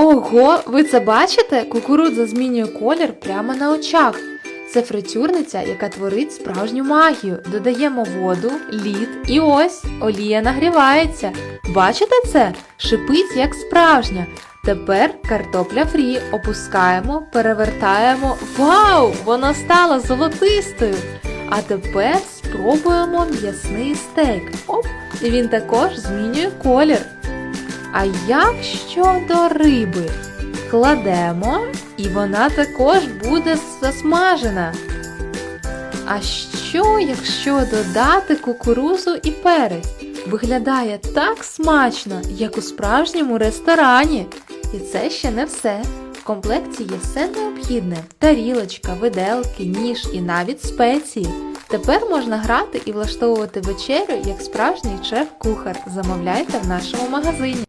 Ого, ви це бачите? Кукурудза змінює колір прямо на очах. Це фритюрниця, яка творить справжню магію. Додаємо воду, лід і ось олія нагрівається. Бачите це? Шипить як справжня. Тепер картопля фрі опускаємо, перевертаємо. Вау! Вона стала золотистою. А тепер спробуємо м'ясний стейк. Оп! І він також змінює колір. А як щодо риби? Кладемо, і вона також буде засмажена. А що, якщо додати кукурузу і перець? Виглядає так смачно, як у справжньому ресторані. І це ще не все. В комплекті є все необхідне: тарілочка, виделки, ніж і навіть спеції. Тепер можна грати і влаштовувати вечерю як справжній шеф-кухар. Замовляйте в нашому магазині.